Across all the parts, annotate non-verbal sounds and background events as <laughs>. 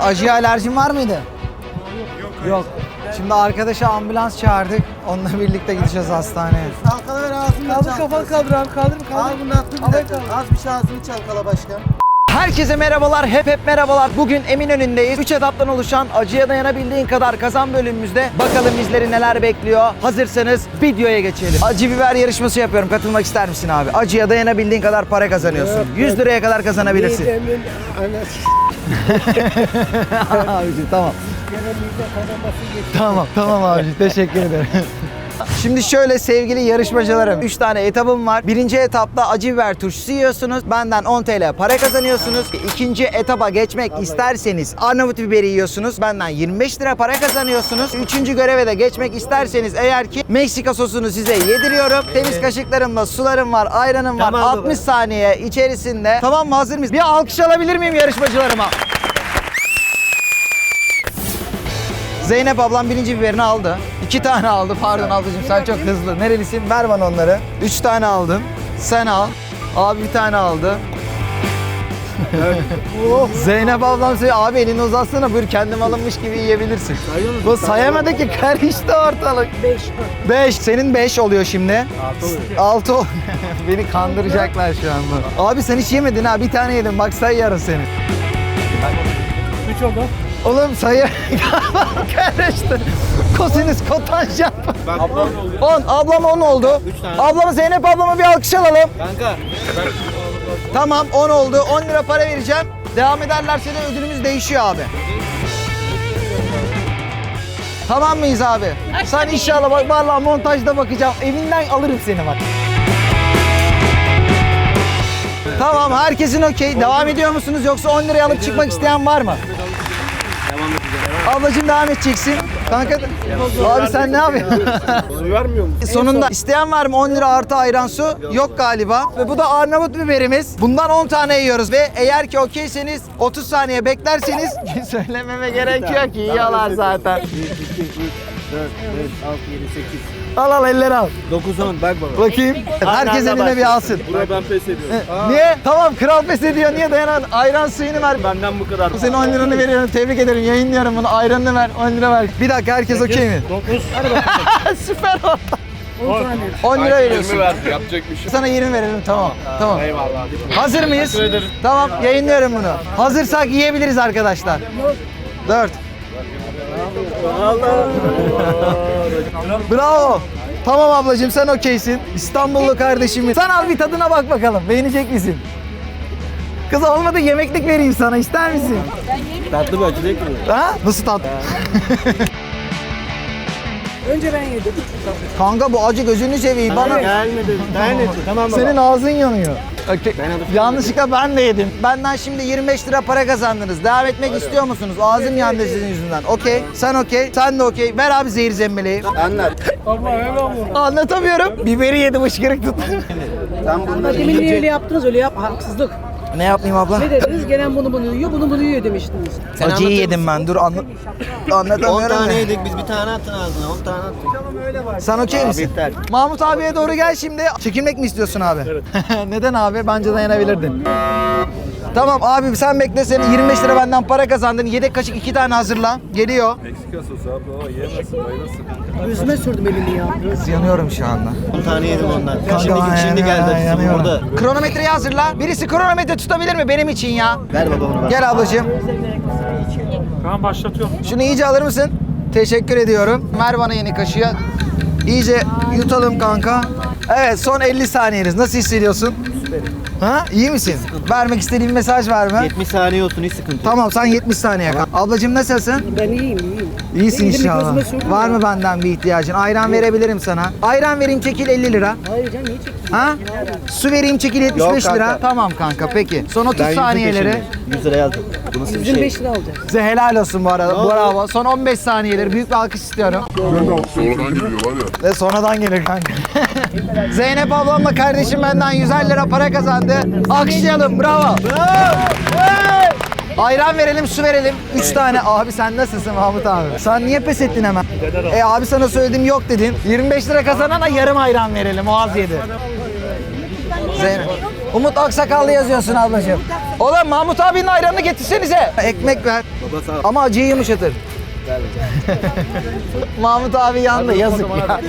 Acıya alerjin var mıydı? Yok. Şimdi arkadaşa ambulans çağırdık. Onunla birlikte gideceğiz hastaneye. Çalkala ver ağzını Kaldır çalkala. kafanı kaldır abi kaldır Al kaldır. bir kaldır. Az bir şey ağzını çalkala başkan. Herkese merhabalar, hep hep merhabalar. Bugün Eminönü'ndeyiz. 3 etaptan oluşan acıya dayanabildiğin kadar kazan bölümümüzde bakalım bizleri neler bekliyor. Hazırsanız videoya geçelim. Acı biber yarışması yapıyorum. Katılmak ister misin abi? Acıya dayanabildiğin kadar para kazanıyorsun. 100 liraya kadar kazanabilirsin. Midemin anası. <laughs> Abicim tamam. Gene mide kanaması geçti. Tamam tamam abicim teşekkür ederim. Şimdi şöyle sevgili yarışmacılarım 3 tane etapım var. Birinci etapta acı biber turşusu yiyorsunuz. Benden 10 TL para kazanıyorsunuz. İkinci etapa geçmek isterseniz Arnavut biberi yiyorsunuz. Benden 25 lira para kazanıyorsunuz. Üçüncü göreve de geçmek isterseniz eğer ki Meksika sosunu size yediriyorum. Temiz kaşıklarımla sularım var, ayranım var. Tamam baba. 60 saniye içerisinde. Tamam mı hazır mıyız? Bir alkış alabilir miyim yarışmacılarıma? Zeynep ablam birinci biberini aldı. İki tane aldı. Pardon ablacığım sen çok hızlı. Nerelisin? Ver bana onları. Üç tane aldın. Sen al. Abi bir tane aldı. <laughs> Zeynep ablam söylüyor abi elini uzatsana buyur kendim alınmış gibi yiyebilirsin. Bu sayamadı ki karıştı ortalık. Beş. Beş. Senin beş oluyor şimdi. Altı ol- <laughs> Beni kandıracaklar şu anda. Abi sen hiç yemedin ha bir tane yedin bak sayıyorum seni. Üç oldu. Oğlum sayı <laughs> karıştı. Kosinüs kotanjant. Ablam 10. Ablam 10 oldu. Üç tane. Ablamı Zeynep ablama bir alkış alalım. Kanka. Tamam 10 oldu. 10 lira para vereceğim. Devam ederlerse de ödülümüz değişiyor abi. Tamam mıyız abi? Sen inşallah bak vallahi montajda bakacağım. Evinden alırım seni bak. Tamam herkesin okey. Devam ediyor musunuz yoksa 10 liraya alıp çıkmak isteyen var mı? Ablacığım devam edeceksin. Kanka abi sen ne yapıyorsun? Su vermiyor mu? <laughs> Sonunda isteyen var mı 10 lira artı ayran su? Yok galiba. Ve bu da Arnavut biberimiz. Bundan 10 tane yiyoruz ve eğer ki okeyseniz 30 saniye beklerseniz <laughs> söylememe gerek yok ki yiyorlar zaten. 1, 2, 3, 4, 5, 6, 7, 8. Al al elleri al. 9, 10 bak baba. Bakayım. Herkes eline bir alsın. Buna ben pes ediyorum. Niye? Tamam kral pes ediyor. Niye dayanan? Ayran suyunu ver. Benden bu kadar. Senin 10 liranı veriyorum. Tebrik ederim. Yayınlıyorum bunu. Ayranını ver. 10 lira ver. Bir dakika herkes okey mi? 9. <laughs> Süper oldu. On tane. 10 lira veriyorsun. 20 ver. Yapacak bir şey. Sana 20 verelim tamam. Tamam. Eyvallah. Hazır mıyız? Tamam yayınlıyorum bunu. Hazırsak yiyebiliriz arkadaşlar. 4. Bravo. Tamam ablacığım sen okeysin. İstanbullu kardeşim. Sen al bir tadına bak bakalım. Beğenecek misin? Kız olmadı yemeklik vereyim sana ister misin? Tatlı bir acı değil mi? Ha? Nasıl tat? <laughs> Önce ben yedim. Kanka bu acı gözünü seveyim bana. Gelmedi. Gelmedi. Tamam baba. Senin ağzın yanıyor. Yanlışlıkla ben de yedim. Benden şimdi 25 lira para kazandınız. Devam etmek istiyor musunuz? Ağzım yandı sizin yüzünden. Okey. Sen okey. Sen de okey. Ver abi zehir zembeleyi. Anlat. Abla hemen bunu. Anlatamıyorum. Biberi yedim ışkırık tut. Sen bunu Demin niye öyle yaptınız öyle yap haksızlık. Ne yapayım abla? Ne dediniz? Gelen bunu bunu yiyor, bunu bunu yiyor demiştiniz. Sen Acıyı anlatır yedim ben. Dur anla 10 <laughs> anlatamıyorum. tane ya. yedik biz bir tane attın ağzına 10 tane attın. Sen okey misin? yeter. Mahmut abiye doğru gel şimdi. Çekilmek mi istiyorsun abi? <laughs> Neden abi? Bence dayanabilirdin. Tamam abi sen bekle seni 25 lira benden para kazandın. Yedek kaşık iki tane hazırla. Geliyor. Meksika sosu abi ama yiyemezsin bayılırsın. Sürdüm elimi ya. Yanıyorum şu anda. 10 tane yedim ondan. Kanka Şimdi, şimdi geldi acısı yanıyorum. burada. Kronometreyi hazırla. Birisi kronometre tutabilir mi benim için ya? Ver baba onu. Gel ablacığım. Tamam başlatıyorum. Şunu iyice alır mısın? Teşekkür ediyorum. Ver bana yeni kaşığı. İyice yutalım kanka. Evet son 50 saniyeniz. Nasıl hissediyorsun? Ha? İyi misin? Vermek istediğin mesaj var mı? 70 saniye olsun hiç sıkıntı yok. Tamam sen 70 saniye kal. Ablacığım nasılsın? Ben iyiyim, iyiyim. İyisin Elimi inşallah. Var mı benden bir ihtiyacın? Ayran verebilirim sana. Ayran vereyim çekil 50 lira. Hayır canım niye çekiyorsun? Ha? Su vereyim çekil 75 Yok lira. Tamam kanka peki. Son 30 Ben saniyeleri. peşindeyim. 100 lira yazdım. Bu nasıl bir şey? 125 lira alacağız. Size helal olsun bu arada. Bravo. Son 15 saniyeleri. Büyük bir alkış istiyorum. Sonradan geliyor var ya. Ve sonradan gelir kanka. <laughs> Zeynep ablamla kardeşim benden 150 lira para kazandı. Alkışlayalım. Bravo. Hey! Ayran verelim, su verelim. 3 tane. Abi sen nasılsın Mahmut abi? Sen niye pes ettin hemen? E abi sana söyledim yok dedin. 25 lira kazanana yarım ayran verelim. O az yedi. Zeynep. Umut Aksakallı yazıyorsun ablacığım. Oğlum Mahmut abinin ayranını getirsenize. Ekmek ver. Baba sağ ol. Ama acıyı yumuşatır. Mahmut abi yandı yazık ya.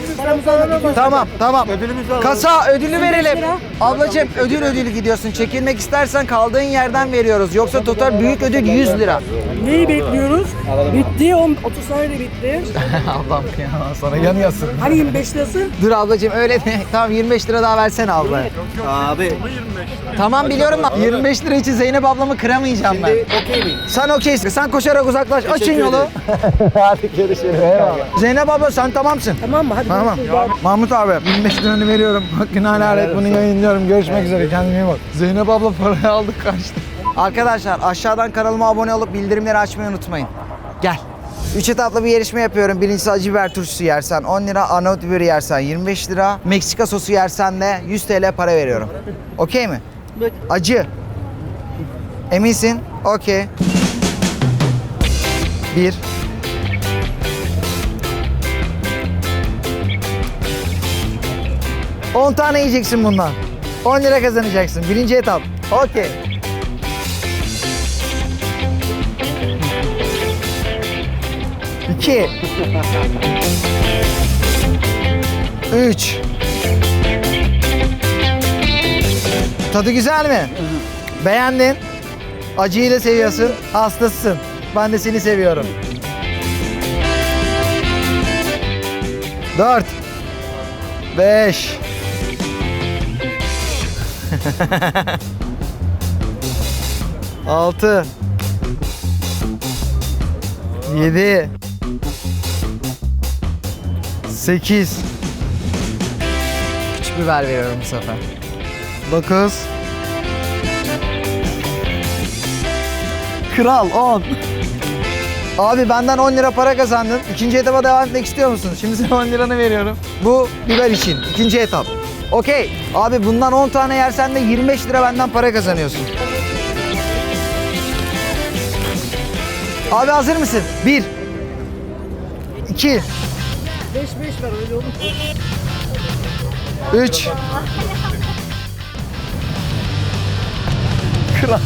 Tamam tamam. Ödülümüzü alalım. Kasa ödülü verelim. Ablacığım ödül ödül gidiyorsun. Çekilmek istersen kaldığın yerden veriyoruz. Yoksa total büyük ödül 100 lira. Neyi bekliyoruz? Bitti. 10, 30 saniyede bitti. <laughs> Ablam ya sana yanıyorsun. Hani 25 lirası? Dur ablacığım öyle de. <laughs> Tamam 25 lira daha versene abla. Abi. Tamam biliyorum da 25 lira için Zeynep ablamı kıramayacağım ben. Okey miyim? Sen okeysin. Sen koşarak uzaklaş. Açın yolu. <laughs> Hadi görüşürüz. Eyvallah. Zeynep abla sen tamamsın. Tamam mı? Hadi Tamam. görüşürüz abi. Mahmut abi 25 liranı veriyorum. Hakkını helal et. Bunu yayınlıyorum. Görüşmek üzere. Kendine iyi bak. Zeynep abla parayı aldık kaçtı. Arkadaşlar aşağıdan kanalıma abone olup bildirimleri açmayı unutmayın. Gel. Üç etaplı bir yarışma yapıyorum. Birincisi acı biber turşusu yersen 10 lira, Arnavut biberi yersen 25 lira, Meksika sosu yersen de 100 TL para veriyorum. Okey mi? Acı. Eminsin? Okey. Bir. On tane yiyeceksin bundan. 10 lira kazanacaksın. Birinci etap. Okey. İki. Üç. Tadı güzel mi? Beğendin. Acıyı da seviyorsun. Hastasısın. Ben de seni seviyorum. Dört. Beş. <laughs> Altı. Yedi. Sekiz. Küçük biber veriyorum bu sefer. Dokuz. Kral 10. Abi benden 10 lira para kazandın. İkinci etaba devam etmek istiyor musun? Şimdi sana 10 liranı veriyorum. Bu biber için. ikinci etap. Okey. Abi bundan 10 tane yersen de 25 lira benden para kazanıyorsun. Abi hazır mısın? 1 2 5 5 ver öyle olur. 3 Kral.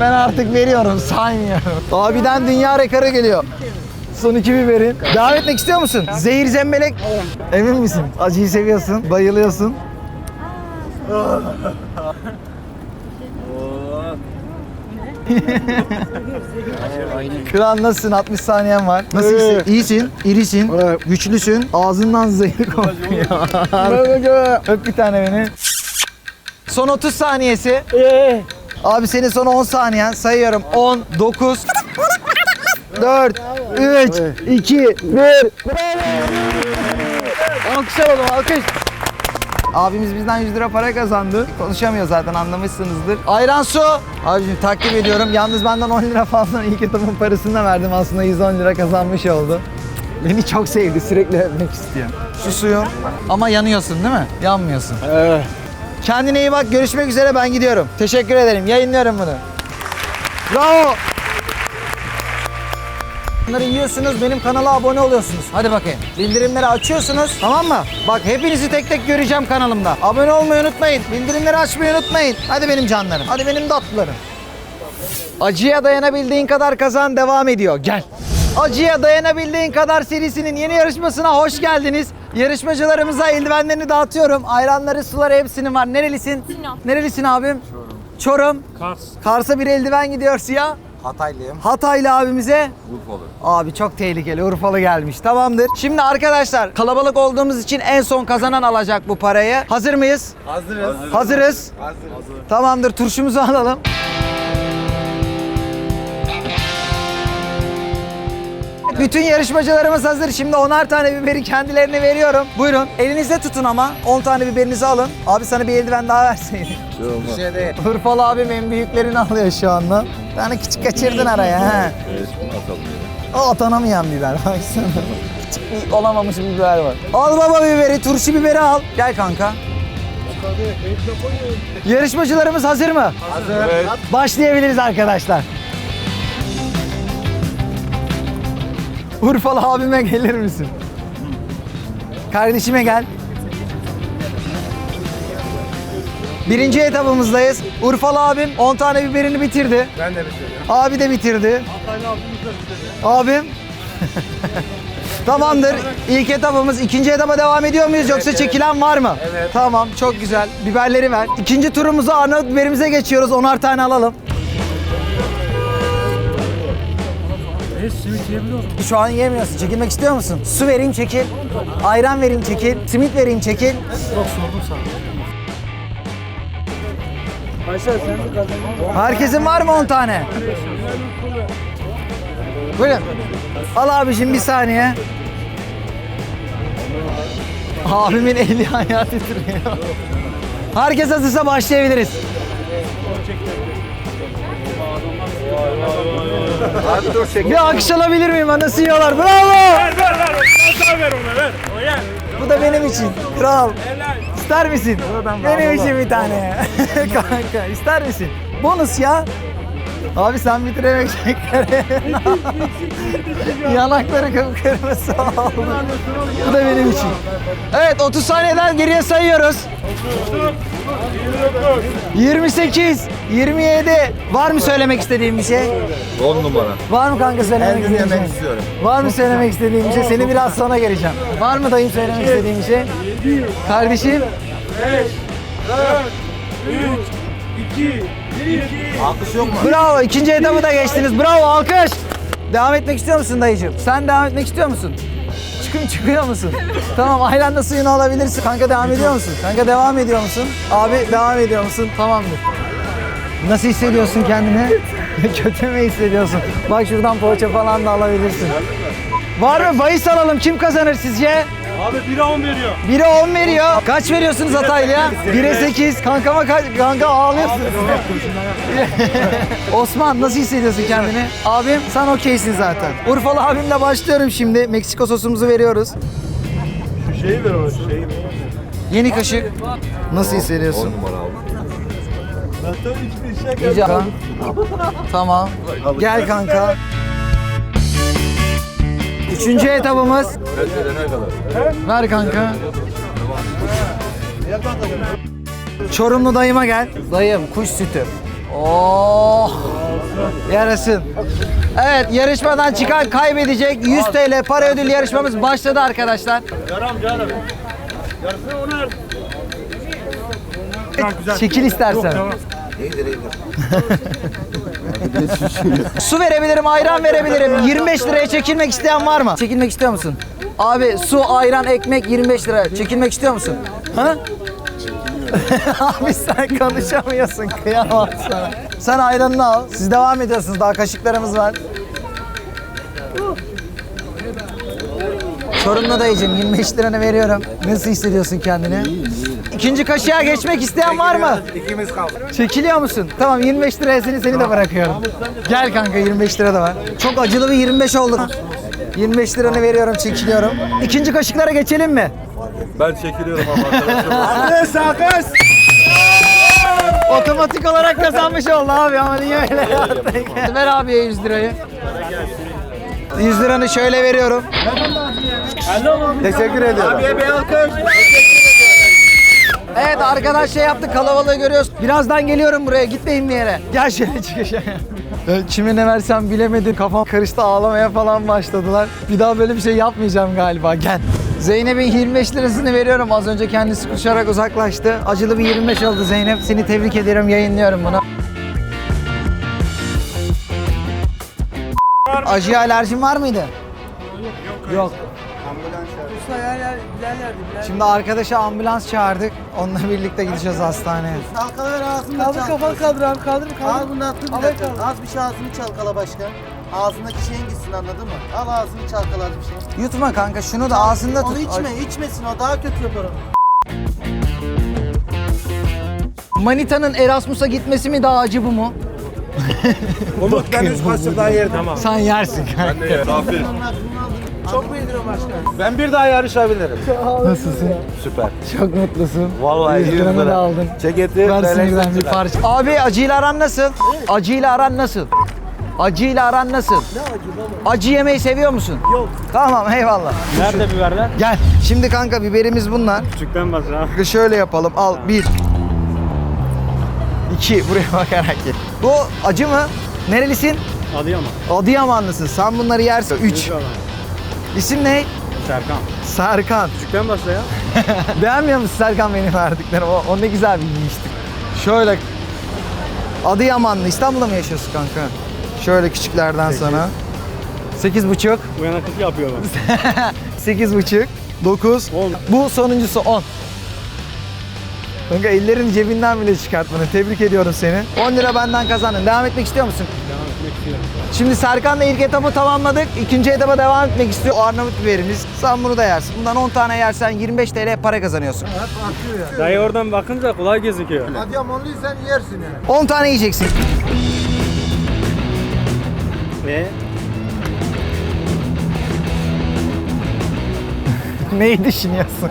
Ben artık veriyorum, saymıyorum. Abiden dünya rekoru geliyor. Son iki biberin. Devam etmek istiyor musun? Zehir zembelek. Emin misin? Acıyı seviyorsun, bayılıyorsun. Kral nasılsın? 60 saniyen var. Nasıl İyisin, irisin, güçlüsün. Ağzından zehir kokuyor. <laughs> Öp bir tane beni. Son 30 saniyesi. Abi senin son 10 saniyen. Sayıyorum. 10, 9, 4, 3, 2, 1. Alkış alalım, alkış. Abimiz bizden 100 lira para kazandı. Konuşamıyor zaten anlamışsınızdır. Ayran su. Abicim takip ediyorum. Yalnız benden 10 lira fazla ilk etapın parasını da verdim. Aslında 110 lira kazanmış oldu. Beni çok sevdi. Sürekli öpmek istiyor. Şu suyun. Ama yanıyorsun değil mi? Yanmıyorsun. Kendine iyi bak. Görüşmek üzere. Ben gidiyorum. Teşekkür ederim. Yayınlıyorum bunu. Bravo. Bunları yiyorsunuz, benim kanala abone oluyorsunuz. Hadi bakayım. Bildirimleri açıyorsunuz, tamam mı? Bak hepinizi tek tek göreceğim kanalımda. Abone olmayı unutmayın, bildirimleri açmayı unutmayın. Hadi benim canlarım, hadi benim tatlılarım. Acıya dayanabildiğin kadar kazan devam ediyor. Gel. Acıya dayanabildiğin kadar serisinin yeni yarışmasına hoş geldiniz. Yarışmacılarımıza eldivenlerini dağıtıyorum. Ayranları, suları hepsinin var. Nerelisin? Sinop. Nerelisin abim? Çorum. Çorum. Kars. Kars'a bir eldiven gidiyor siyah. Hataylıyım. Hataylı abimize Urfalı. Abi çok tehlikeli. Urfalı gelmiş. Tamamdır. Şimdi arkadaşlar kalabalık olduğumuz için en son kazanan alacak bu parayı. Hazır mıyız? Hazırız. Hazırız. Tamamdır. Turşumuzu <laughs> alalım. Bütün yarışmacılarımız hazır. Şimdi 10'ar tane biberi kendilerine veriyorum. Buyurun. Elinizde tutun ama. 10 tane biberinizi alın. Abi sana bir eldiven daha verseydim. Bir şey değil. Urfalı abim en büyüklerini alıyor şu anda. Bir tane küçük kaçırdın araya. ha. O atanamayan biber. Baksana. Küçük bir olamamış bir biber var. Al baba biberi, turşu biberi al. Gel kanka. Yarışmacılarımız hazır mı? Hazır. Başlayabiliriz arkadaşlar. Urfalı abime gelir misin? Kardeşime gel. Birinci etabımızdayız. Urfalı abim 10 tane biberini bitirdi. Ben de bitirdim. Abi de bitirdi. Abim. <laughs> Tamamdır. İlk etapımız. İkinci etaba devam ediyor muyuz yoksa çekilen var mı? Evet. Tamam çok güzel. Biberleri ver. İkinci turumuza Arnavut biberimize geçiyoruz. Onar tane alalım. Simit yiyebiliyor musun? Şu an yemiyorsun. Çekilmek istiyor musun? Su vereyim çekil. Ayran vereyim çekil. Simit vereyim çekil. Yok sordum sana. Aysel sen de kazandın. Herkesin var mı 10 tane? Buyurun. Al abicim bir saniye. Abimin eli ayağı titriyor. Herkes hazırsa başlayabiliriz. Abi dur çek. Bir alkış alabilir miyim? Ha, Nasıl yiyorlar? Bravo! Ver ver ver. Sen ver ona ver. O yer. Bu da benim için. Kral. İster misin? Benim için bir tane. <laughs> Kanka ister misin? Bonus ya. Abi sen bitiremek <laughs> Yanakları kıpkırmızı oldu. Bu da benim için. Evet 30 saniyeden geriye sayıyoruz. 28, 27. Var mı söylemek istediğim bir şey? 10 numara. Var mı kanka söylemek istediğin bir yemek şey? istiyorum. Var mı söylemek istediğin bir şey? Seni biraz sonra geleceğim. Var mı dayım söylemek istediğin bir şey? Kardeşim? 2 1 Alkış yok mu? Bravo. ikinci etabı da geçtiniz. Bravo. Alkış. Devam etmek istiyor musun dayıcığım? Sen devam etmek istiyor musun? Çıkın çıkıyor musun? <laughs> tamam ayranla suyunu alabilirsin. Kanka devam ediyor musun? Kanka devam ediyor musun? Abi devam ediyor musun? Tamamdır. Nasıl hissediyorsun kendini? <laughs> Kötü mü hissediyorsun? Bak şuradan poğaça falan da alabilirsin. Var mı? Bahis alalım. Kim kazanır sizce? Abi 1'e 10 veriyor. 1'e 10 veriyor. Kaç veriyorsunuz Ataylı'ya? 1'e 8. Kankama kaç? Kanka ağlıyorsun. <laughs> Osman nasıl hissediyorsun kendini? Abim sen okeysin zaten. Urfalı abimle başlıyorum şimdi. Meksiko sosumuzu veriyoruz. Şu şeyi ver ona şeyi. Yeni kaşık. Nasıl hissediyorsun? numara abi. Hiçbir şey İyice- <laughs> Tamam. Gel kanka. Üçüncü etabımız. ne kadar? Ver kanka. Çorumlu dayıma gel. Dayım kuş sütü. Oh! Yarasın. Evet yarışmadan çıkan kaybedecek 100 TL para ödül yarışmamız başladı arkadaşlar. Yaram canım. Yarısını ona ver. Şekil istersen. İyidir iyidir. <laughs> Su verebilirim, ayran verebilirim. 25 liraya çekilmek isteyen var mı? Çekilmek istiyor musun? Abi su, ayran, ekmek 25 lira. Çekilmek istiyor musun? Ha? <laughs> Abi sen konuşamıyorsun. Kıyamam sana. Sen ayranını al. Siz devam ediyorsunuz. Daha kaşıklarımız var. Sorunlu dayıcım 25 liranı veriyorum. Nasıl hissediyorsun kendini? İkinci kaşığa geçmek isteyen var mı? İkimiz kaldı. Çekiliyor musun? Tamam 25 liraya seni, seni de bırakıyorum. Gel kanka 25 lira da var. Çok acılı bir 25 oldu. 25 liranı veriyorum çekiliyorum. İkinci kaşıklara geçelim mi? Ben çekiliyorum ama Otomatik olarak kazanmış oldu abi ama niye öyle yaptın? Ver abiye 100 lirayı. 100 liranı şöyle veriyorum. Teşekkür ediyorum. Abiye bir alkış. Evet arkadaş şey yaptık kalabalığı görüyoruz. Birazdan geliyorum buraya gitmeyin bir yere. Gel şöyle çıkışa. Kime ne versem bilemedim. Kafam karıştı ağlamaya falan başladılar. Bir daha böyle bir şey yapmayacağım galiba. Gel. Zeynep'in 25 lirasını veriyorum. Az önce kendisi koşarak uzaklaştı. Acılı bir 25 oldu Zeynep. Seni tebrik ederim. Yayınlıyorum bunu. Acıya alerjin var mıydı? Yok. Şimdi arkadaşa ambulans çağırdık. Onunla birlikte gideceğiz hastaneye. Çalkala ver ağzını Kaldır kafanı kaldır abi kaldır kaldır. Al bunu attım bir Havaya dakika. kaldır. Az bir şey ağzını çalkala başkan. Ağzındaki şeyin gitsin anladın mı? Al ağzını çalkala az bir şey. Yutma kanka şunu da ağzında tut. Onu içme, içmesin o daha kötü yapar onu. Manita'nın Erasmus'a gitmesi mi daha acı bu mu? Umut ben 3 kaşık <laughs> daha yerim. Tamam. Sen yersin kanka. Ben de yerim. Afiyet. Çok yediriyor başkan? Ben bir daha yarışabilirim. Nasılsın? Süper. Çok mutlusun. Vallahi 100 liranı da aldın. Ceketi Ver sinirden bir parça. Abi acıyla aran nasıl? Acıyla aran nasıl? Acıyla aran nasıl? Acı yemeyi seviyor musun? Yok. Tamam eyvallah. Nerede biberler? Gel. Şimdi kanka biberimiz bunlar. Küçükten bas ha. Şöyle yapalım. Al bir. 2 <laughs> buraya bakarak ye. Bu acı mı? Nerelisin? Adıyaman. Adıyamanlısın. Sen bunları yersin. 3. İsim ne? Serkan. Serkan. Küçükten başla ya. <laughs> Beğenmiyor musun Serkan benim verdiklerim? O, o ne güzel bir yiyiştik. Şöyle Adıyamanlı İstanbul'da mı yaşıyorsun kanka? Şöyle küçüklerden sana. Sekiz buçuk, Uyanıklık yapıyorlar. <laughs> sekiz buçuk, dokuz. On. Bu sonuncusu on. Kanka ellerin cebinden bile çıkartmadın. Tebrik ediyorum seni. 10 lira benden kazandın. Devam etmek istiyor musun? Devam etmek istiyorum. Şimdi Serkan'la ilk etabı tamamladık. İkinci etaba devam etmek istiyor. O Arnavut biberimiz. Sen bunu da yersin. Bundan 10 tane yersen 25 TL para kazanıyorsun. Dayı oradan bakınca kolay gözüküyor. Adıyamanlıysan yersin yani. 10 tane yiyeceksin. Ve <laughs> Neyi düşünüyorsun?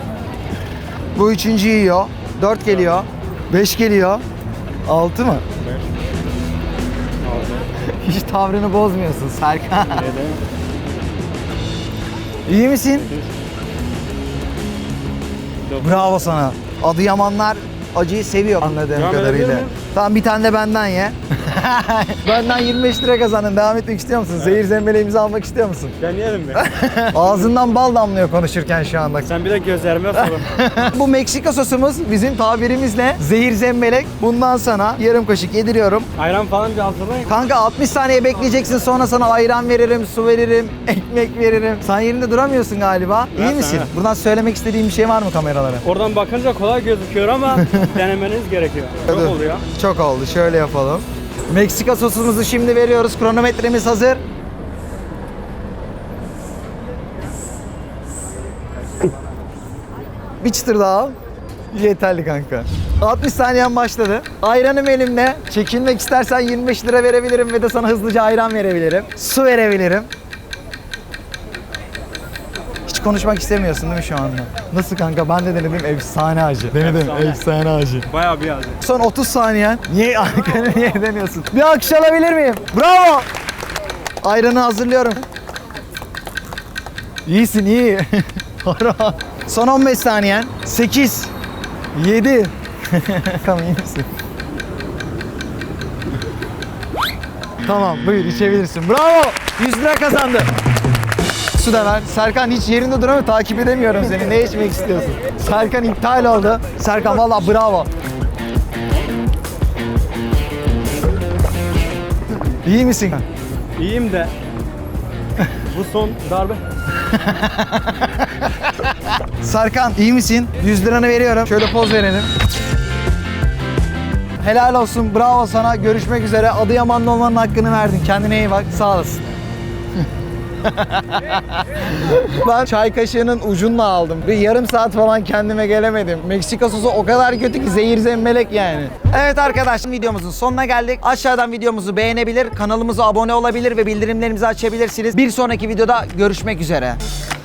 Bu üçüncü yiyor. Dört geliyor. Beş geliyor. Altı mı? Hiç tavrını bozmuyorsun Serkan. <laughs> İyi misin? Bravo sana. Adıyamanlar acıyı seviyor anladığım Devam kadarıyla. edebilir miyim? Tamam bir tane de benden ye. <laughs> benden 25 lira kazandın. Devam etmek istiyor musun? Zehir zembeleğimizi almak istiyor musun? deneyelim mi? <laughs> Ağzından bal damlıyor konuşurken şu anda. Sen bir de gözlerime sorun. <laughs> Bu Meksika sosumuz bizim tabirimizle zehir zembelek. Bundan sana yarım kaşık yediriyorum. Ayran falan bir hazırlayın. Kanka 60 saniye bekleyeceksin sonra sana ayran veririm, su veririm, ekmek veririm. Sen yerinde duramıyorsun galiba. İyi Evet, misin? evet. Buradan söylemek istediğin bir şey var mı kameralara? Oradan bakınca kolay gözüküyor ama denemeniz gerekiyor. Çok oluyor. Çok oldu. Şöyle yapalım. Meksika sosumuzu şimdi veriyoruz. Kronometremiz hazır. Bir çıtır daha al. Yeterli kanka. 60 saniyen başladı. Ayranım elimde. Çekinmek istersen 25 lira verebilirim ve de sana hızlıca ayran verebilirim. Su verebilirim. Hiç konuşmak istemiyorsun değil mi şu anda? Nasıl kanka? Ben de denedim efsane acı. Denedim Efsane. efsane acı. Bayağı bir acı. Son 30 saniyen. Niye <laughs> arkanı niye deniyorsun? Bir alkış alabilir miyim? Bravo. Ayranı hazırlıyorum. İyisin iyi. <laughs> Bravo. Son 15 saniyen. 8 7 <laughs> Tamam iyi misin? Tamam buyur içebilirsin. Bravo. 100 lira kazandı. Su da ver. Serkan hiç yerinde duramıyor. Takip edemiyorum seni. Ne içmek istiyorsun? Serkan iptal oldu. Serkan valla bravo. İyi misin? İyiyim de bu son darbe. Serkan iyi misin? 100 liranı veriyorum. Şöyle poz verelim. Helal olsun. Bravo sana. Görüşmek üzere. Adıyamanlı olmanın hakkını verdin. Kendine iyi bak. Sağ olasın. Ben çay kaşığının ucunla aldım. Bir yarım saat falan kendime gelemedim. Meksika sosu o kadar kötü ki zehir zemmelek yani. Evet arkadaşlar videomuzun sonuna geldik. Aşağıdan videomuzu beğenebilir, kanalımıza abone olabilir ve bildirimlerimizi açabilirsiniz. Bir sonraki videoda görüşmek üzere.